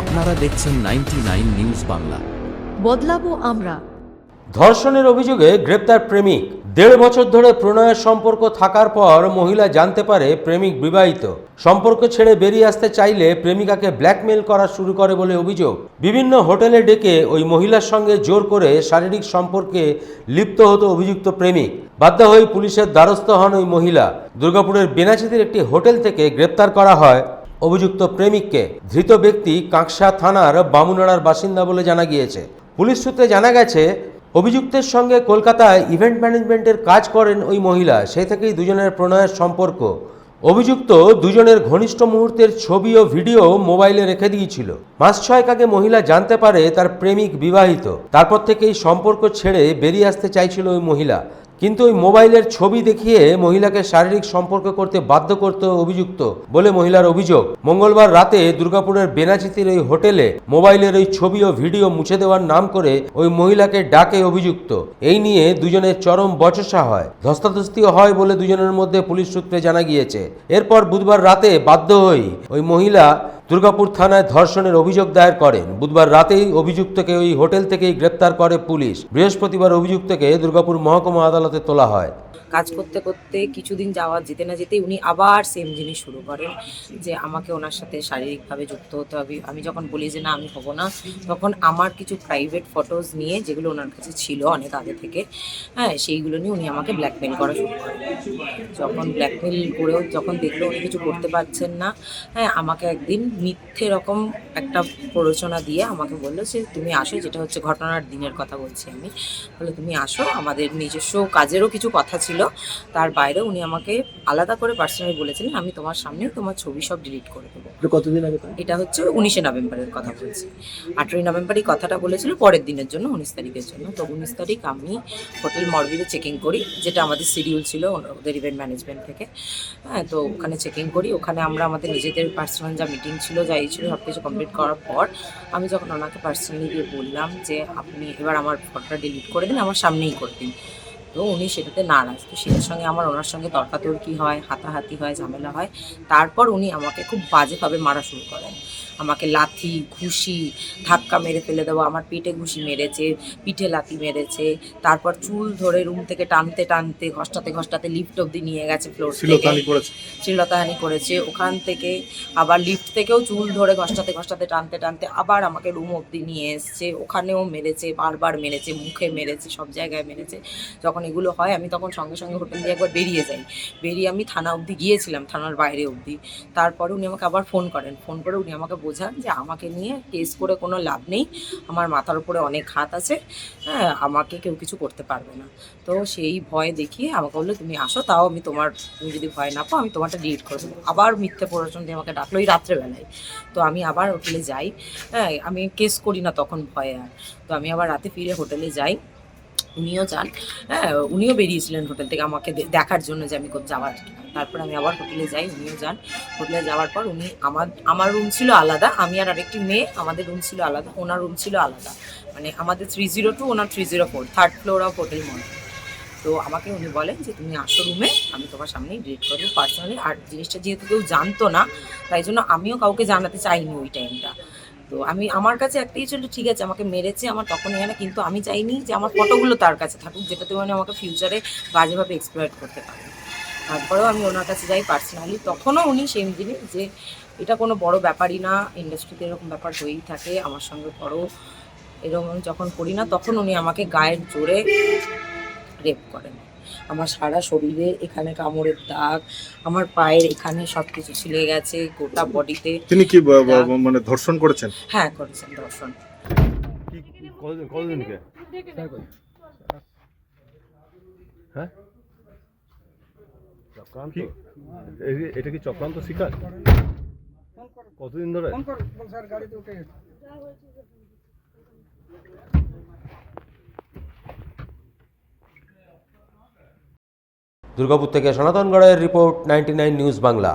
আপনারা দেখছেন ninety news Bangla. বদলাবো আমরা। ধর্ষণের অভিযোগে গ্রেপ্তার প্রেমিক। দেড় বছর ধরে প্রণয়ের সম্পর্ক থাকার পর মহিলা জানতে পারে প্রেমিক বিবাহিত। সম্পর্ক ছেড়ে বেরিয়ে আসতে চাইলে প্রেমিকাকে ব্ল্যাকমেল করা শুরু করে বলে অভিযোগ। বিভিন্ন হোটেলে ডেকে ওই মহিলার সঙ্গে জোর করে শারীরিক সম্পর্কে লিপ্ত হতো অভিযুক্ত প্রেমিক। বাধ্য হয়ে পুলিশের দ্বারস্থ হন ওই মহিলা। দুর্গাপুরের বেনাচিতির একটি হোটেল থেকে গ্রেপ্তার করা হয়। অভিযুক্ত প্রেমিককে ধৃত ব্যক্তি কাঁকসা থানার বামুনাড়ার বাসিন্দা বলে জানা গিয়েছে। পুলিশ সূত্রে জানা গেছে, অভিযুক্তের সঙ্গে কলকাতায় ইভেন্ট ম্যানেজমেন্টের কাজ করেন ওই মহিলা। সেই থেকেই দুজনের প্রণয়ের সম্পর্ক। অভিযুক্ত দুজনের ঘনিষ্ঠ মুহূর্তের ছবি ও ভিডিও মোবাইলে রেখে দিয়েছিল। মাস ছয়েক আগে মহিলা জানতে পারে তার প্রেমিক বিবাহিত। তারপর থেকেই সম্পর্ক ছেড়ে বেরিয়ে আসতে চাইছিল ওই মহিলা। কিন্তু ওই মোবাইলের ছবি দেখিয়ে মহিলাকে শারীরিক সম্পর্ক করতে বাধ্য করত অভিযুক্ত বলে মহিলার অভিযোগ। মঙ্গলবার রাতে দুর্গাপুরের বেনাচিতির ওই হোটেলে মোবাইলের ওই ছবি ও ভিডিও মুছে দেওয়ার নাম করে ওই মহিলাকে ডাকে অভিযুক্ত। এই নিয়ে দুজনের চরম বচসা হয়। ধস্তাধস্তিও হয় বলে দুজনের মধ্যে পুলিশ সূত্রে জানা গিয়েছে। এরপর বুধবার রাতে বাধ্য হয়ে ওই মহিলা দুর্গাপুর থানায় ধর্ষণের অভিযোগ দায়ের করেন। বুধবার রাতেই অভিযুক্তকে ওই হোটেল থেকেই গ্রেপ্তার করে পুলিশ। বৃহস্পতিবার অভিযুক্তকে দুর্গাপুর মহকুমা আদালতে তোলা হয়। কাজ করতে করতে কিছুদিন যাওয়া, যেতে না যেতেই উনি আবার সেম জিনিস শুরু করেন, যে আমাকে ওনার সাথে শারীরিকভাবে যুক্ত হতে হবে। আমি যখন বলি যে না, আমি হব না, তখন আমার কিছু প্রাইভেট ফটোজ নিয়ে যেগুলো ওনার কাছে ছিল অনেক আগে থেকে হ্যাঁ সেইগুলো নিয়ে উনি আমাকে ব্ল্যাকমেল করা শুরু করেন। যখন ব্ল্যাকমেল করেও যখন দেখল উনি কিছু করতে পারছেন না হ্যাঁ আমাকে একদিন মিথ্যে রকম একটা প্ররোচনা দিয়ে আমাকে বলল যে তুমি আসো যেটা হচ্ছে ঘটনার দিনের কথা বলছি আমি। বলে তুমি আসো আমাদের নিজস্ব কাজেরও কিছু কথা ছিল। তার বাইরে উনি আমাকে আলাদা করে পার্সোনালি বলেছিলেন আমি তোমার সামনে তোমার ছবি সব ডিলিট করে দেবো। কতদিন আগে এটা হচ্ছে উনিশে নভেম্বরের কথা বলছি। আঠেরোই নভেম্বর এই কথাটা বলেছিল পরের দিনের জন্য উনিশ তারিখের জন্য। তো উনিশ তারিখ আমি হোটেল মরবিরে চেকিং করি যেটা আমাদের শিডিউল ছিল ওদের ইভেন্ট ম্যানেজমেন্ট থেকে। হ্যাঁ তো ওখানে চেকিং করি। ওখানে আমরা আমাদের নিজেদের পার্সোনাল যা মিটিং ছিল, যা ছিল সব কিছু কমপ্লিট করার পর আমি যখন ওনাকে পার্সোনালি গিয়ে বললাম যে, আপনি এবার আমার ফটোটা ডিলিট করে দিন, আমার সামনেই করে দিন। তো উনি সেটাতে নারাজ। তো সেটার সঙ্গে আমার ওনার সঙ্গে তর্কাতর্কি হয় হাতাহাতি হয় ঝামেলা হয়। তারপর উনি আমাকে খুব বাজেভাবে মারা শুরু করেন। আমাকে লাথি ঘুষি ধাক্কা মেরে ফেলে দেওয়া আমার পেটে ঘুষি মেরেছে পিঠে লাথি মেরেছে তারপর চুল ধরে রুম থেকে টানতে টানতে ঘষ্টাতে ঘষ্টাতে লিফট অব্দি নিয়ে গেছে ফ্লোর শ্লীলতাহানি করেছে। ওখান থেকে আবার লিফট থেকেও চুল ধরে ঘষ্টাতে ঘষ্টাতে টানতে টানতে আবার আমাকে রুম অব্দি নিয়ে এসছে। ওখানেও মেরেছে বারবার মেরেছে মুখে মেরেছে সব জায়গায় মেরেছে। যখন এগুলো হয়, আমি তখন সঙ্গে সঙ্গে হোটেল দিয়ে একবার বেরিয়ে যাই। বেরিয়ে আমি থানা অবধি গিয়েছিলাম, থানার বাইরে অবধি। তারপরে উনি আমাকে আবার ফোন করেন। ফোন করে উনি আমাকে বোঝান যে আমাকে নিয়ে কেস করে কোনো লাভ নেই। আমার মাথার উপরে অনেক হাত আছে। হ্যাঁ আমাকে কেউ কিছু করতে পারবে না। তো সেই ভয় দেখিয়ে আমাকে বলল, তুমি আসো, তাও আমি তোমার, তুমি যদি ভয় না পাও, আমি তোমারটা ডিলিট করে দেবো। আবার মিথ্যে প্ররোচন দিয়ে আমাকে ডাকলো এই রাত্রেবেলায়। তো আমি আবার হোটেলে যাই। হ্যাঁ আমি কেস করি না তখন ভয়ে আর। তো আমি আবার রাতে ফিরে হোটেলে যাই। উনিও যান। হ্যাঁ উনিও বেরিয়েছিলেন হোটেল থেকে আমাকে দেখার জন্য যে আমি যাওয়ার। তারপর আমি আবার হোটেলে যাই, উনিও যান। হোটেলে যাওয়ার পর উনি আমার আমার রুম ছিল আলাদা, আমি আর আরেকটি মেয়ে, আমাদের রুম ছিল আলাদা, ওনার রুম ছিল আলাদা। মানে আমাদের three zero two owner three zero four third floor of hotel mall তো আমাকে উনি বলেন যে, তুমি আসো রুমে আমি তোমার সামনেই ডিলিট করব পার্সোনালি আর জিনিসটা যেহেতু কেউ জানতো না, তাই জন্য আমিও কাউকে জানাতে চাইনি ওই টাইমটা তো আমি, আমার কাছে একটাই ছিল, ঠিক আছে, আমাকে মেরেছে আমার তখন এখানে, কিন্তু আমি চাইনি যে আমার ফটোগুলো তার কাছে থাকুক, যেটাতে মানে আমাকে ফিউচারে বাজেভাবে এক্সপ্লয়েট করতে পারে। তারপরেও আমি ওনার কাছে যাই পার্সোনালি তখনও উনি সেম জিনিস যে, এটা কোনো বড় ব্যাপারই না ইন্ডাস্ট্রিতে এরকম ব্যাপার হয়েই থাকে, আমার সঙ্গে বড় এরকম যখন করি না, তখন উনি আমাকে গায়ের জোরে রেপ করেন। আমার সারা শরীরে এখানে কামড়ের দাগ আমার পায়ের এখানে সব কিছু ছিলে গেছে গোটা বডিতে। তিনি কি মানে ধর্ষণ করেছেন? হ্যাঁ করেছেন ধর্ষণ। কতদিন হ্যাঁ? চক্রান্ত? এটা কি চক্রান্ত শিকার? কতদিন ধরে? দুর্গাপুর থেকে সনাতন গড়ের রিপোর্ট নাইনটি নিউজ বাংলা।